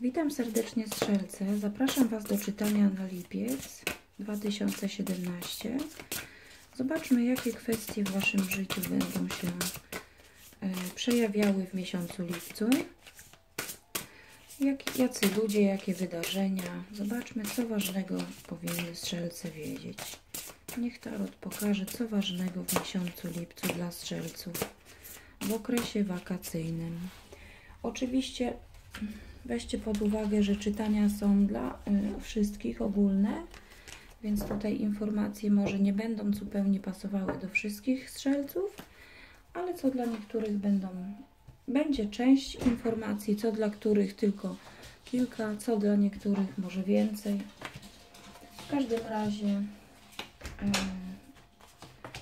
Witam serdecznie Strzelce. Zapraszam Was do czytania na lipiec 2017. Zobaczmy, jakie kwestie w Waszym życiu będą się e, przejawiały w miesiącu lipcu. Jak, jacy ludzie, jakie wydarzenia. Zobaczmy, co ważnego powinny Strzelce wiedzieć. Niech Tarot pokaże, co ważnego w miesiącu lipcu dla Strzelców w okresie wakacyjnym. Oczywiście weźcie pod uwagę, że czytania są dla y, wszystkich ogólne, więc tutaj informacje może nie będą zupełnie pasowały do wszystkich strzelców, ale co dla niektórych będą, będzie część informacji, co dla których tylko kilka, co dla niektórych może więcej. W każdym razie y,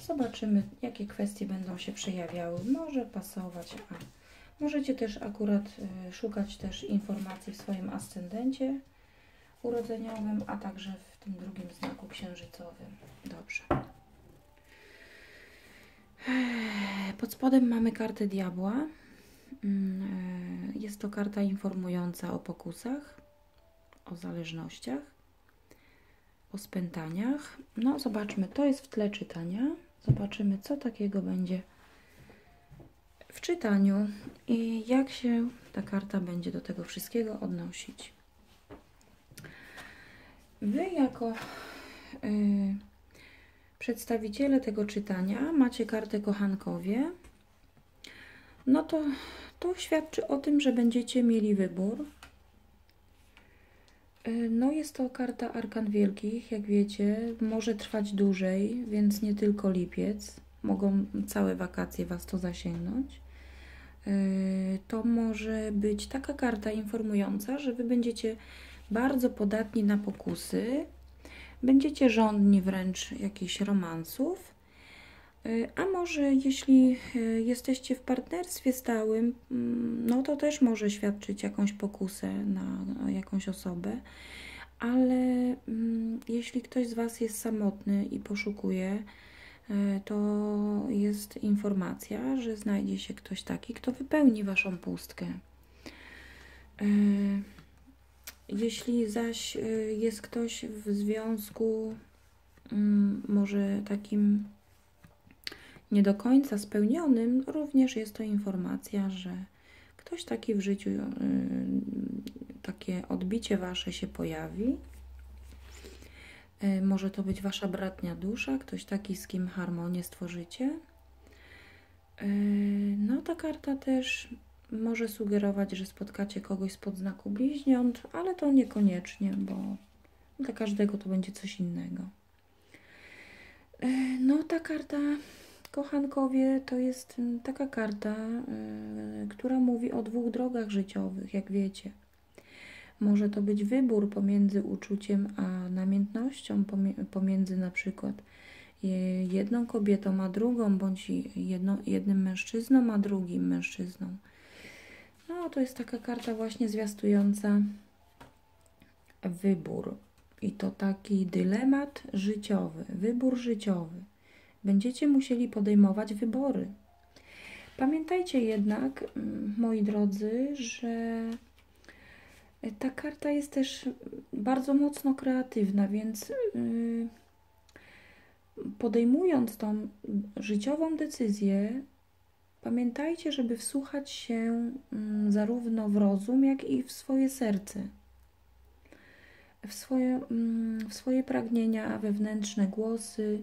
zobaczymy, jakie kwestie będą się przejawiały. Może pasować, a Możecie też akurat y, szukać też informacji w swoim ascendencie urodzeniowym, a także w tym drugim znaku księżycowym. Dobrze. Pod spodem mamy kartę diabła. Mm, e, jest to karta informująca o pokusach, o zależnościach, o spętaniach. No, zobaczmy, to jest w tle czytania. Zobaczymy, co takiego będzie w czytaniu i jak się ta karta będzie do tego wszystkiego odnosić. Wy jako y, przedstawiciele tego czytania macie kartę kochankowie. No to to świadczy o tym, że będziecie mieli wybór. Y, no jest to karta Arkan Wielkich, jak wiecie, może trwać dłużej, więc nie tylko lipiec. Mogą całe wakacje Was to zasięgnąć. Y, to może być taka karta informująca, że Wy będziecie bardzo podatni na pokusy, będziecie żądni wręcz jakichś romansów, y, a może jeśli y, jesteście w partnerstwie stałym, mm, no to też może świadczyć jakąś pokusę na jakąś osobę, ale mm, jeśli ktoś z Was jest samotny i poszukuje, to jest informacja, że znajdzie się ktoś taki, kto wypełni Waszą pustkę. E, jeśli zaś e, jest ktoś w związku, mm, może takim nie do końca spełnionym, również jest to informacja, że ktoś taki w życiu, takie odbicie Wasze się pojawi E, może to być wasza bratnia dusza, ktoś taki, z kim harmonię stworzycie. E, no, ta karta też może sugerować, że spotkacie kogoś spod znaku bliźniąt, ale to niekoniecznie, bo dla każdego to będzie coś innego. E, no, ta karta, kochankowie, to jest taka karta, która mówi o dwóch drogach życiowych, jak wiecie. Może to być wybór pomiędzy uczuciem a namiętnością, pomiędzy na przykład jedną kobietą a drugą, bądź jedno, jednym mężczyzną a drugim mężczyzną. No, to jest taka karta właśnie zwiastująca wybór. I to taki dylemat życiowy, wybór życiowy. Będziecie musieli podejmować wybory. Pamiętajcie jednak, moi drodzy, że ta karta jest też bardzo mocno kreatywna, więc y, podejmując tą życiową decyzję, pamiętajcie, żeby wsłuchać się mm, zarówno w rozum, jak i w swoje serce. W swoje, mm, w swoje pragnienia wewnętrzne, głosy.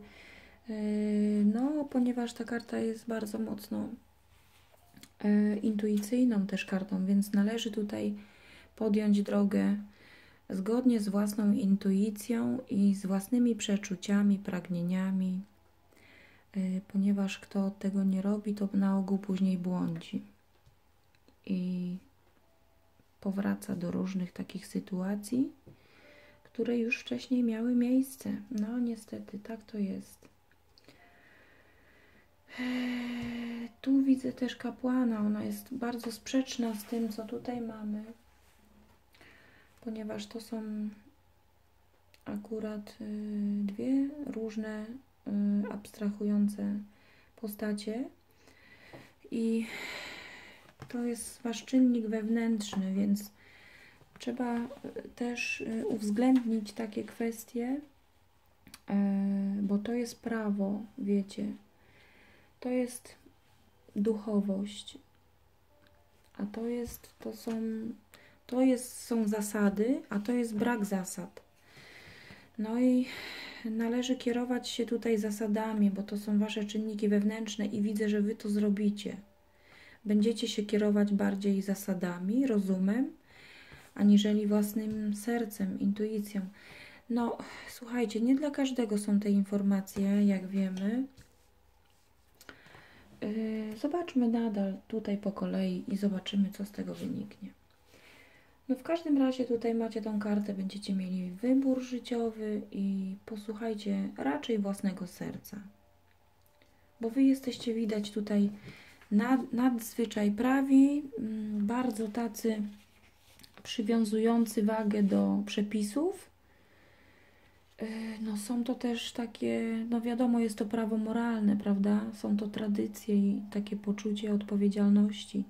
Y, no, ponieważ ta karta jest bardzo mocno y, intuicyjną też kartą, więc należy tutaj podjąć drogę zgodnie z własną intuicją i z własnymi przeczuciami, pragnieniami, y, ponieważ kto tego nie robi, to na ogół później błądzi i powraca do różnych takich sytuacji, które już wcześniej miały miejsce. No, niestety, tak to jest. Eee, tu widzę też kapłana. Ona jest bardzo sprzeczna z tym, co tutaj mamy ponieważ to są akurat y, dwie różne y, abstrahujące postacie i to jest wasz czynnik wewnętrzny, więc trzeba y, też uwzględnić takie kwestie, bo to jest prawo, wiecie. To jest duchowość, a to jest, to są, to jest, są zasady, a to jest brak zasad. No i należy kierować się tutaj zasadami, bo to są wasze czynniki wewnętrzne i widzę, że wy to zrobicie. Będziecie się kierować bardziej zasadami, rozumem, aniżeli własnym sercem, intuicją. No, słuchajcie, nie dla każdego są te informacje, jak wiemy. Yy, zobaczmy nadal tutaj po kolei i zobaczymy, co z tego wyniknie. No w każdym razie tutaj macie tą kartę, będziecie mieli wybór życiowy i posłuchajcie raczej własnego serca. Bo wy jesteście widać tutaj nad, nadzwyczaj prawi, mm, bardzo tacy przywiązujący wagę do przepisów. E, no są to też takie, no wiadomo, jest to prawo moralne, prawda? Są to tradycje i takie poczucie odpowiedzialności,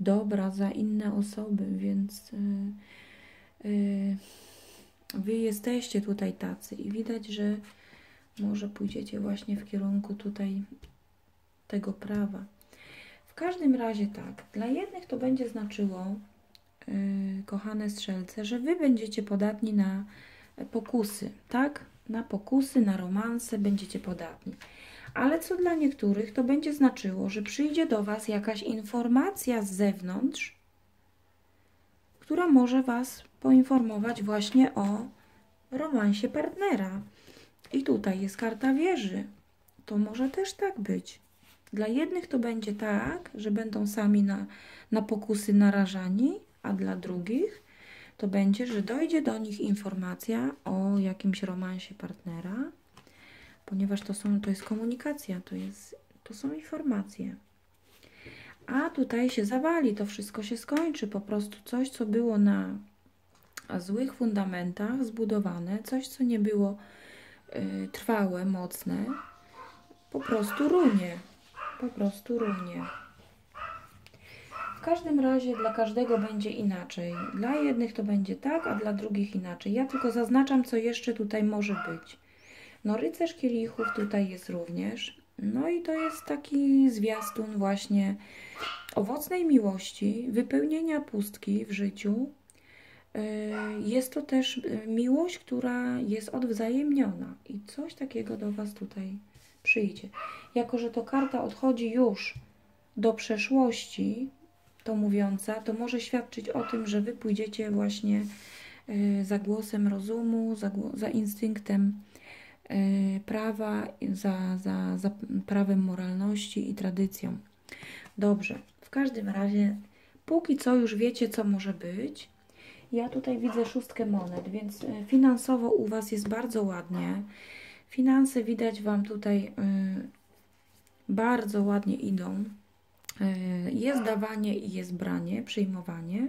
dobra za inne osoby, więc yy, yy, wy jesteście tutaj tacy i widać, że może pójdziecie właśnie w kierunku tutaj tego prawa. W każdym razie tak, dla jednych to będzie znaczyło, yy, kochane strzelce, że wy będziecie podatni na pokusy, tak? Na pokusy, na romanse będziecie podatni. Ale co dla niektórych to będzie znaczyło, że przyjdzie do Was jakaś informacja z zewnątrz, która może Was poinformować właśnie o romansie partnera. I tutaj jest karta wieży. To może też tak być. Dla jednych to będzie tak, że będą sami na, na pokusy narażani, a dla drugich to będzie, że dojdzie do nich informacja o jakimś romansie partnera, ponieważ to, są, to jest komunikacja, to, jest, to są informacje. A tutaj się zawali, to wszystko się skończy. Po prostu coś, co było na złych fundamentach zbudowane, coś, co nie było y, trwałe, mocne, po prostu runie po prostu runie. W każdym razie dla każdego będzie inaczej. Dla jednych to będzie tak, a dla drugich inaczej. Ja tylko zaznaczam, co jeszcze tutaj może być. No rycerz kielichów tutaj jest również. No i to jest taki zwiastun właśnie owocnej miłości, wypełnienia pustki w życiu. E, jest to też e, miłość, która jest odwzajemniona i coś takiego do Was tutaj przyjdzie. Jako, że to karta odchodzi już do przeszłości, to mówiąca, to może świadczyć o tym, że Wy pójdziecie właśnie y, za głosem rozumu, za, za instynktem y, prawa, za, za, za prawem moralności i tradycją. Dobrze, w każdym razie, póki co już wiecie, co może być. Ja tutaj widzę szóstkę monet, więc y, finansowo u Was jest bardzo ładnie. Finanse widać Wam tutaj y, bardzo ładnie idą. Y, jest dawanie i jest branie, przyjmowanie.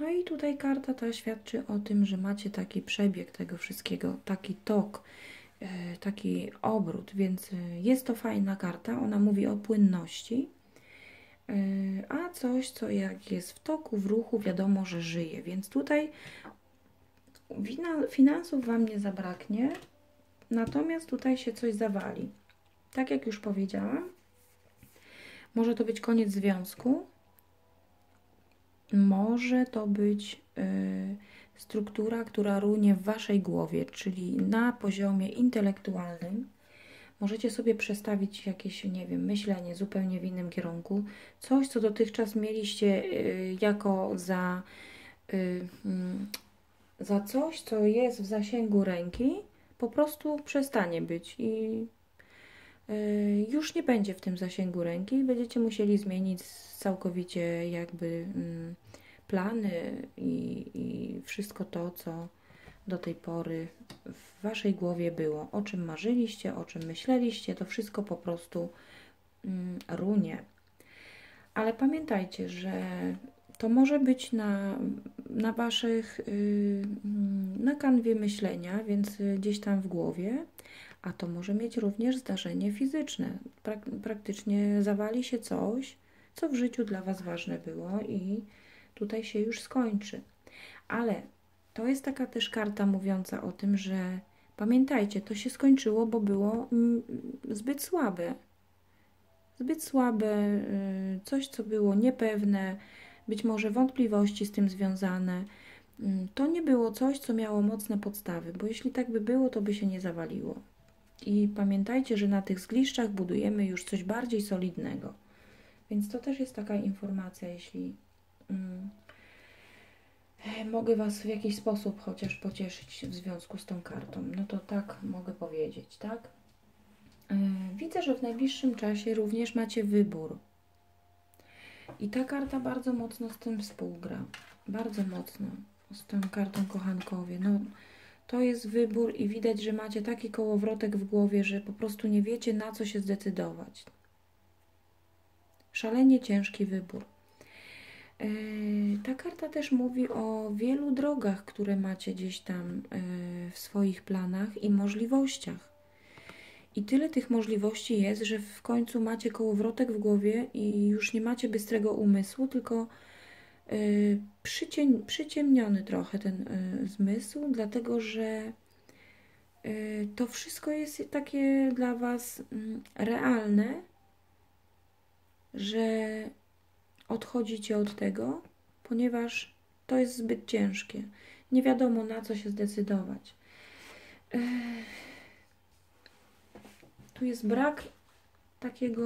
No i tutaj karta ta świadczy o tym, że macie taki przebieg tego wszystkiego, taki tok, taki obrót, więc jest to fajna karta. Ona mówi o płynności. A coś, co jak jest w toku, w ruchu, wiadomo, że żyje. Więc tutaj finansów Wam nie zabraknie. Natomiast tutaj się coś zawali. Tak jak już powiedziałam, może to być koniec związku, może to być y, struktura, która runie w Waszej głowie, czyli na poziomie intelektualnym. Możecie sobie przestawić jakieś, nie wiem, myślenie zupełnie w innym kierunku. Coś, co dotychczas mieliście y, jako za, y, mm, za coś, co jest w zasięgu ręki, po prostu przestanie być i y, już nie będzie w tym zasięgu ręki. Będziecie musieli zmienić całkowicie jakby mm, plany i, i wszystko to, co do tej pory w Waszej głowie było. O czym marzyliście, o czym myśleliście, to wszystko po prostu mm, runie. Ale pamiętajcie, że to może być na, na waszych, y, na kanwie myślenia, więc gdzieś tam w głowie, a to może mieć również zdarzenie fizyczne. Prak praktycznie zawali się coś, co w życiu dla was ważne było i tutaj się już skończy. Ale to jest taka też karta mówiąca o tym, że pamiętajcie, to się skończyło, bo było mm, zbyt słabe. Zbyt słabe, y, coś co było niepewne, być może wątpliwości z tym związane. Mm, to nie było coś, co miało mocne podstawy, bo jeśli tak by było, to by się nie zawaliło. I pamiętajcie, że na tych zgliszczach budujemy już coś bardziej solidnego. Więc to też jest taka informacja, jeśli mogę Was w jakiś sposób chociaż pocieszyć w związku z tą kartą. No to tak mogę powiedzieć, tak? E, widzę, że w najbliższym czasie również macie wybór. I ta karta bardzo mocno z tym współgra. Bardzo mocno z tą kartą kochankowie. No, to jest wybór i widać, że macie taki kołowrotek w głowie, że po prostu nie wiecie na co się zdecydować. Szalenie ciężki wybór. E, ta karta też mówi o wielu drogach, które macie gdzieś tam e, w swoich planach i możliwościach. I tyle tych możliwości jest, że w końcu macie kołowrotek w głowie i już nie macie bystrego umysłu, tylko y, przyciemniony trochę ten zmysł, dlatego że to wszystko jest takie dla Was mm, realne, że odchodzicie od tego, ponieważ to jest zbyt ciężkie. Nie wiadomo na co się zdecydować. Tu jest brak takiego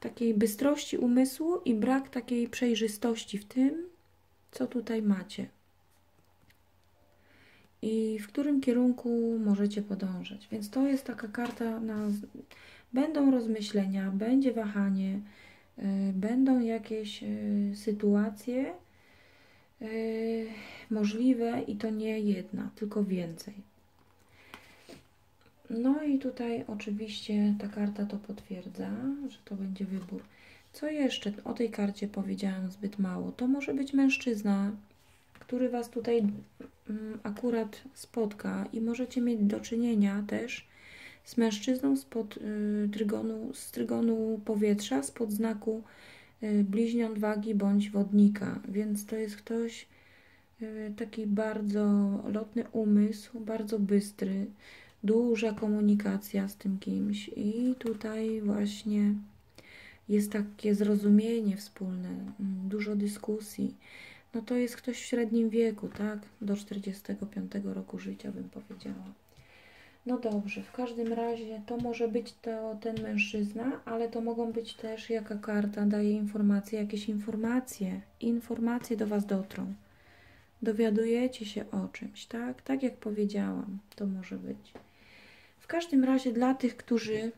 takiej bystrości umysłu i brak takiej przejrzystości w tym, co tutaj macie. I w którym kierunku możecie podążać. Więc to jest taka karta na. Będą rozmyślenia, będzie wahanie, będą jakieś yy, sytuacje yy, możliwe i to nie jedna, tylko więcej. No i tutaj oczywiście ta karta to potwierdza, że to będzie wybór. Co jeszcze? O tej karcie powiedziałam zbyt mało. To może być mężczyzna, który Was tutaj mm, akurat spotka i możecie mieć do czynienia też z mężczyzną spod y, trygonu, z trygonu powietrza, spod znaku y, bliźniąt wagi bądź wodnika. Więc to jest ktoś y, taki bardzo lotny umysł, bardzo bystry, duża komunikacja z tym kimś i tutaj właśnie jest takie zrozumienie wspólne, mm, dużo dyskusji. No to jest ktoś w średnim wieku, tak? Do 45 roku życia bym powiedziała. No dobrze, w każdym razie to może być to ten mężczyzna, ale to mogą być też jaka karta daje informacje, jakieś informacje. Informacje do Was dotrą. Dowiadujecie się o czymś, tak? Tak jak powiedziałam, to może być. W każdym razie dla tych, którzy,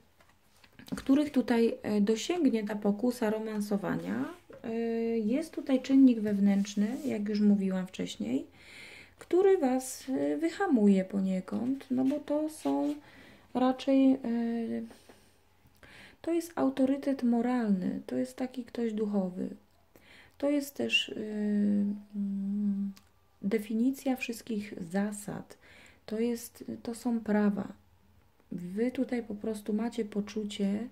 których tutaj e, dosięgnie ta pokusa romansowania, e, jest tutaj czynnik wewnętrzny, jak już mówiłam wcześniej, który Was e, wyhamuje poniekąd, no bo to są raczej to jest autorytet moralny, to jest taki ktoś duchowy. To jest też mm, definicja wszystkich zasad. To, jest, to są prawa. Wy tutaj po prostu macie poczucie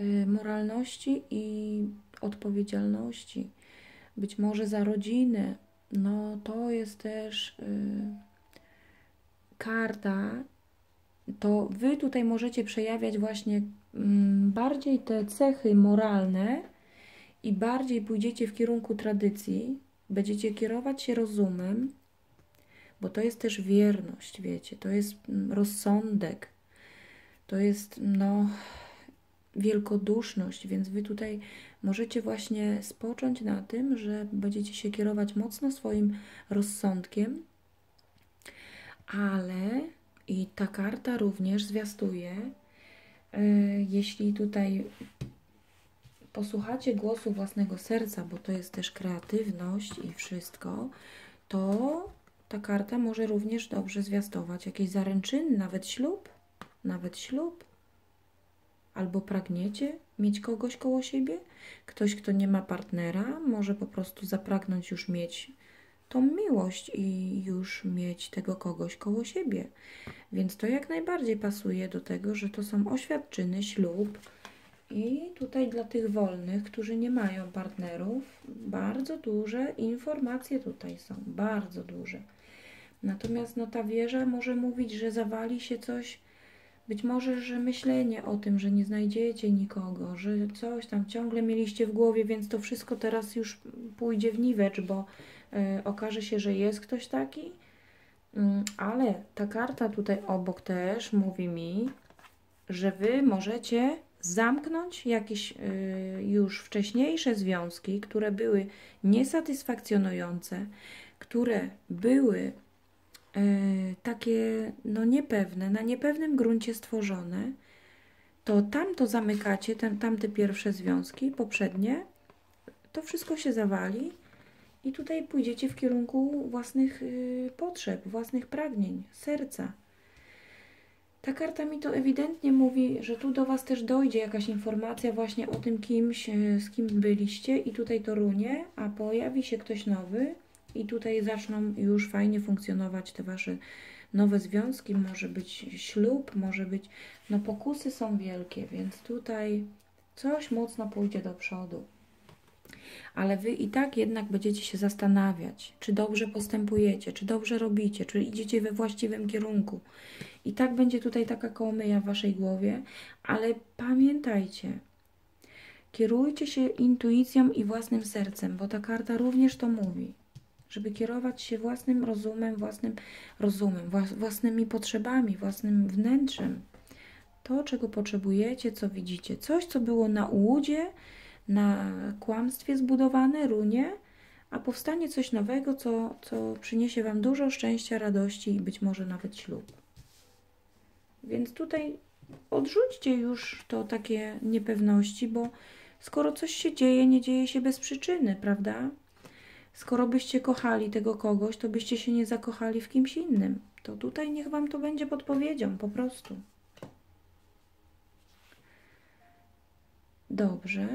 y, moralności i odpowiedzialności. Być może za rodzinę. No to jest też y, karta. To wy tutaj możecie przejawiać właśnie mm, bardziej te cechy moralne i bardziej pójdziecie w kierunku tradycji, będziecie kierować się rozumem, bo to jest też wierność, wiecie, to jest mm, rozsądek, to jest no wielkoduszność, więc wy tutaj możecie właśnie spocząć na tym, że będziecie się kierować mocno swoim rozsądkiem, ale i ta karta również zwiastuje, yy, jeśli tutaj posłuchacie głosu własnego serca, bo to jest też kreatywność i wszystko, to ta karta może również dobrze zwiastować jakieś zaręczyny, nawet ślub nawet ślub? Albo pragniecie mieć kogoś koło siebie? Ktoś, kto nie ma partnera, może po prostu zapragnąć już mieć tą miłość i już mieć tego kogoś koło siebie. Więc to jak najbardziej pasuje do tego, że to są oświadczyny, ślub I tutaj dla tych wolnych, którzy nie mają partnerów, bardzo duże informacje tutaj są, bardzo duże. Natomiast no, ta wieża może mówić, że zawali się coś, być może, że myślenie o tym, że nie znajdziecie nikogo, że coś tam ciągle mieliście w głowie, więc to wszystko teraz już pójdzie w niwecz, bo y, okaże się, że jest ktoś taki. Y, ale ta karta tutaj obok też mówi mi, że wy możecie zamknąć jakieś y, już wcześniejsze związki, które były niesatysfakcjonujące, które były takie no niepewne, na niepewnym gruncie stworzone, to tam to zamykacie, tam, tamte pierwsze związki, poprzednie, to wszystko się zawali i tutaj pójdziecie w kierunku własnych y, potrzeb, własnych pragnień, serca. Ta karta mi to ewidentnie mówi, że tu do Was też dojdzie jakaś informacja właśnie o tym kimś, e, z kim byliście i tutaj to runie, a pojawi się ktoś nowy i tutaj zaczną już fajnie funkcjonować te Wasze nowe związki, może być ślub, może być, no pokusy są wielkie, więc tutaj coś mocno pójdzie do przodu. Ale Wy i tak jednak będziecie się zastanawiać, czy dobrze postępujecie, czy dobrze robicie, czy idziecie we właściwym kierunku. I tak będzie tutaj taka kołmyja w Waszej głowie, ale pamiętajcie, kierujcie się intuicją i własnym sercem, bo ta karta również to mówi, żeby kierować się własnym rozumem, własnym rozumem, własnymi potrzebami, własnym wnętrzem. To, czego potrzebujecie, co widzicie, coś, co było na ułudzie, na kłamstwie zbudowane, runie, a powstanie coś nowego, co, co przyniesie Wam dużo szczęścia, radości i być może nawet ślub. Więc tutaj odrzućcie już to takie niepewności, bo skoro coś się dzieje, nie dzieje się bez przyczyny, prawda? Skoro byście kochali tego kogoś, to byście się nie zakochali w kimś innym. To tutaj niech Wam to będzie podpowiedzią, po prostu. Dobrze.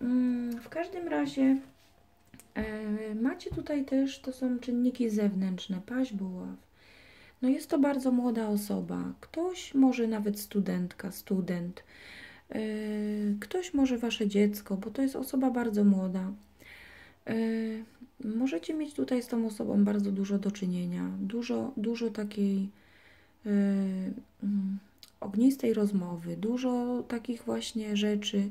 Mm, w każdym razie e, macie tutaj też, to są czynniki zewnętrzne, paź buław. No jest to bardzo młoda osoba, ktoś może nawet studentka, student, yy, ktoś może wasze dziecko, bo to jest osoba bardzo młoda. Yy, możecie mieć tutaj z tą osobą bardzo dużo do czynienia, dużo, dużo takiej yy, mm, ognistej rozmowy, dużo takich właśnie rzeczy,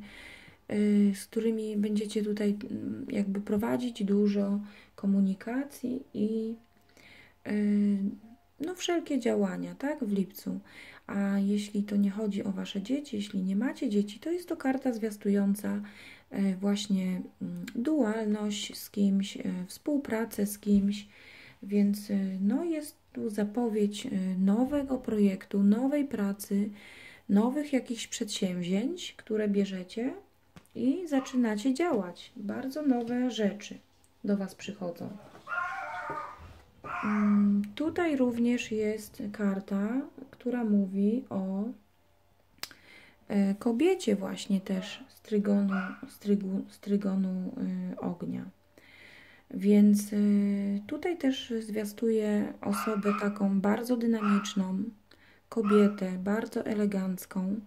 z którymi będziecie tutaj mm, jakby prowadzić dużo komunikacji i no wszelkie działania, tak, w lipcu. A jeśli to nie chodzi o Wasze dzieci, jeśli nie macie dzieci, to jest to karta zwiastująca właśnie mm, dualność z kimś, e, współpracę z kimś, więc e, no jest tu zapowiedź nowego projektu, nowej pracy, nowych jakichś przedsięwzięć, które bierzecie i zaczynacie działać. Bardzo nowe rzeczy do Was przychodzą. Mm, tutaj również jest karta, która mówi o e, kobiecie właśnie też strygonu, strygu, strygonu e, ognia. Więc e, tutaj też zwiastuje osobę taką bardzo dynamiczną, kobietę, bardzo elegancką.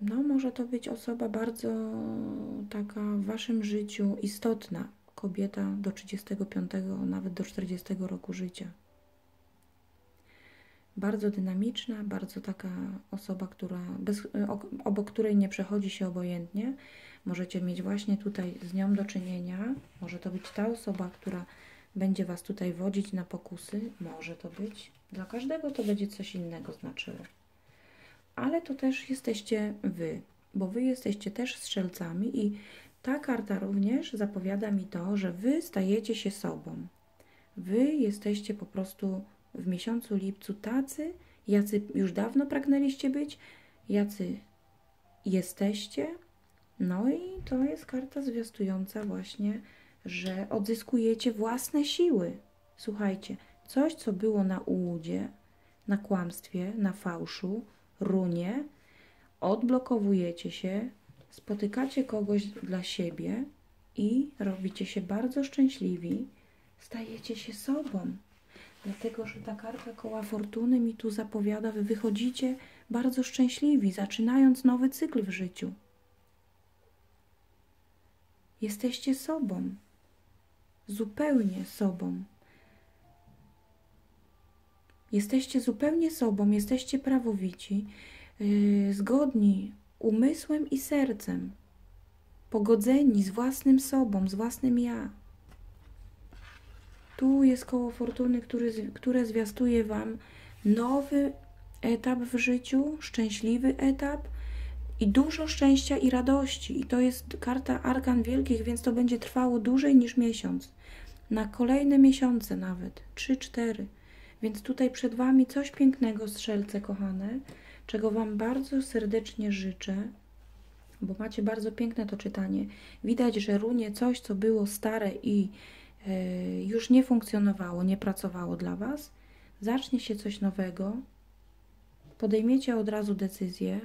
No, może to być osoba bardzo taka w waszym życiu istotna, kobieta do 35, nawet do 40 roku życia. Bardzo dynamiczna, bardzo taka osoba, która bez, obok której nie przechodzi się obojętnie. Możecie mieć właśnie tutaj z nią do czynienia. Może to być ta osoba, która będzie Was tutaj wodzić na pokusy. Może to być. Dla każdego to będzie coś innego znaczyło. Ale to też jesteście Wy, bo Wy jesteście też strzelcami i ta karta również zapowiada mi to, że Wy stajecie się sobą. Wy jesteście po prostu w miesiącu lipcu tacy, jacy już dawno pragnęliście być, jacy jesteście. No i to jest karta zwiastująca właśnie, że odzyskujecie własne siły. Słuchajcie, coś, co było na ułudzie, na kłamstwie, na fałszu, runie, odblokowujecie się, spotykacie kogoś dla siebie i robicie się bardzo szczęśliwi, stajecie się sobą. Dlatego, że ta karta koła fortuny mi tu zapowiada, wy wychodzicie bardzo szczęśliwi, zaczynając nowy cykl w życiu. Jesteście sobą, zupełnie sobą. Jesteście zupełnie sobą, jesteście prawowici, yy, zgodni umysłem i sercem, pogodzeni z własnym sobą, z własnym ja. Tu jest koło fortuny, który, które zwiastuje Wam nowy etap w życiu, szczęśliwy etap i dużo szczęścia i radości. I to jest karta Arkan Wielkich, więc to będzie trwało dłużej niż miesiąc. Na kolejne miesiące nawet, 3-4. Więc tutaj przed Wami coś pięknego, strzelce kochane, czego Wam bardzo serdecznie życzę, bo macie bardzo piękne to czytanie. Widać, że runie coś, co było stare i już nie funkcjonowało, nie pracowało dla Was. Zacznie się coś nowego, podejmiecie od razu decyzję,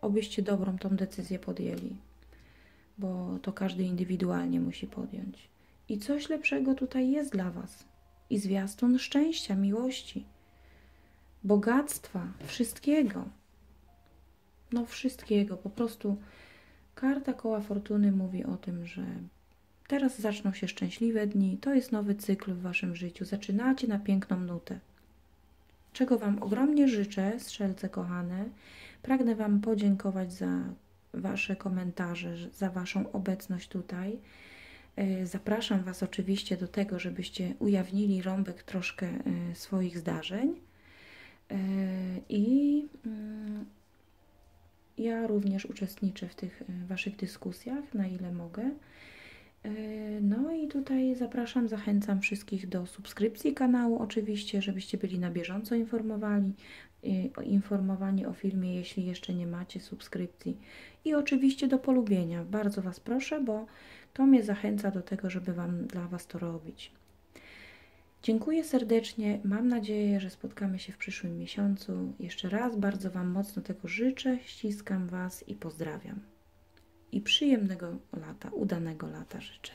obyście dobrą tą decyzję podjęli, bo to każdy indywidualnie musi podjąć. I coś lepszego tutaj jest dla Was. I zwiastun szczęścia, miłości, bogactwa, wszystkiego. No, wszystkiego. Po prostu karta koła fortuny mówi o tym, że teraz zaczną się szczęśliwe dni. To jest nowy cykl w Waszym życiu. Zaczynacie na piękną nutę. Czego Wam ogromnie życzę, strzelce kochane. Pragnę Wam podziękować za Wasze komentarze, za Waszą obecność tutaj. E, zapraszam Was oczywiście do tego, żebyście ujawnili rąbek troszkę e, swoich zdarzeń. E, I mm, ja również uczestniczę w tych Waszych dyskusjach, na ile mogę. No i tutaj zapraszam, zachęcam wszystkich do subskrypcji kanału, oczywiście, żebyście byli na bieżąco informowani, informowani o filmie, jeśli jeszcze nie macie subskrypcji. I oczywiście do polubienia. Bardzo Was proszę, bo to mnie zachęca do tego, żeby wam, dla Was to robić. Dziękuję serdecznie. Mam nadzieję, że spotkamy się w przyszłym miesiącu. Jeszcze raz bardzo Wam mocno tego życzę. Ściskam Was i pozdrawiam. I przyjemnego lata, udanego lata życzę.